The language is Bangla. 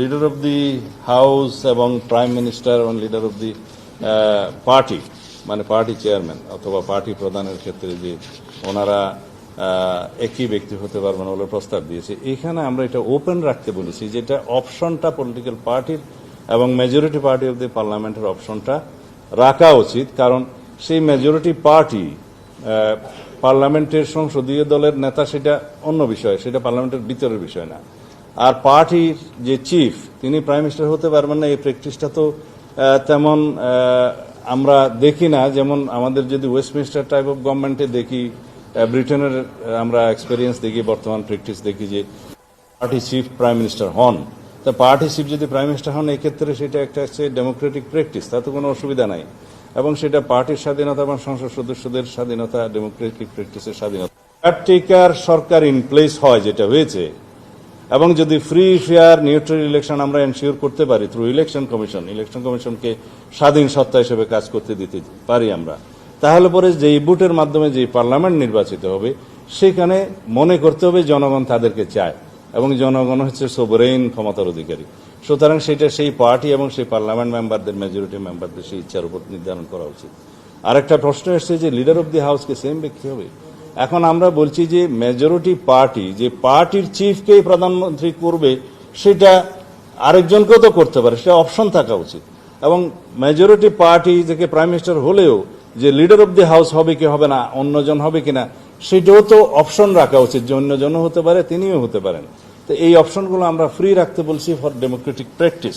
লিডার অফ দি হাউস এবং প্রাইম মিনিস্টার এবং লিডার অফ দি পার্টি মানে পার্টি চেয়ারম্যান অথবা পার্টি প্রধানের ক্ষেত্রে যে ওনারা একই ব্যক্তি হতে পারবেন বলে প্রস্তাব দিয়েছে, এখানে আমরা এটা ওপেন রাখতে বলেছি যেটা অপশনটা পলিটিক্যাল পার্টির এবং মেজরিটি পার্টি অফ দি পার্লামেন্টের অপশনটা রাখা উচিত, কারণ সেই মেজরিটি পার্টি পার্লামেন্টের সংসদীয় দলের নেতা সেটা অন্য বিষয়, সেটা পার্লামেন্টের ভিতরের বিষয় না। আর পার্টির যে চিফ, তিনি প্রাইম মিনিস্টার হতে পারবেন না, এই প্র্যাকটিসটা তো তেমন আমরা দেখি না। যেমন আমাদের যদি ওয়েস্টমিনিস্টার টাইপ অফ গভর্নমেন্টে দেখি ব্রিটেনের আমরা এক্সপিরিয়েন্স দেখি, বর্তমান প্র্যাকটিস দেখি যে পার্টি চিফ প্রাইম মিনিস্টার হন। তা পার্টি চিফ যদি প্রাইম মিনিস্টার হন এক্ষেত্রে সেটা একটা হচ্ছে ডেমোক্রেটিক প্র্যাকটিস তাতে কোনো অসুবিধা নাই। এবং সেটা পার্টির স্বাধীনতা এবং সংসদ সদস্যদের স্বাধীনতা ডেমোক্রেটিক প্র্যাকটিসের স্বাধীনতা। কার্টিকার সরকার ইন প্লেস হয়, যেটা হয়েছে এবং যদি ফ্রি ফেয়ার নিউট্রাল ইলেকশন আমরা এনশিওর করতে পারি থ্রু ইলেকশন কমিশন ইলেকশন কমিশনকে স্বাধীন সত্তা হিসেবে কাজ করতে দিতে পারি আমরা, তাহলে পরে যেই ভোটের মাধ্যমে যে পার্লামেন্ট নির্বাচিত হবে, সেখানে মনে করতে হবে জনগণ তাদেরকে চায় এবং জনগণ হচ্ছে সোবরেইন ক্ষমতার অধিকারী। সুতরাং সেটা সেই পার্টি এবং সেই পার্লামেন্ট মেম্বারদের মেজরিটি মেম্বারদের সেই ইচ্ছার উপর নির্ধারণ করা উচিত। আরেকটা প্রশ্ন এসছে যে লিডার অফ দি হাউসকে সেম ব্যক্তি হবে? এখন আমরা বলছি যে মেজরিটি পার্টি যে পার্টির চিফকেই প্রধানমন্ত্রী করবে, সেটা আরেকজনকেও তো করতে পারে, সেটা অপশন থাকা উচিত। এবং মেজরিটি পার্টি থেকে প্রাইম মিনিস্টার হলেও, যে লিডার অফ দি হাউস হবে কি হবে না, অন্যজন হবে কিনা, সেটাও তো অপশন রাখা উচিত, যে অন্যজনও হতে পারে, তিনিও হতে পারেন। তো এই অপশনগুলো আমরা ফ্রি রাখতে বলছি ফর ডেমোক্রেটিক প্র্যাকটিস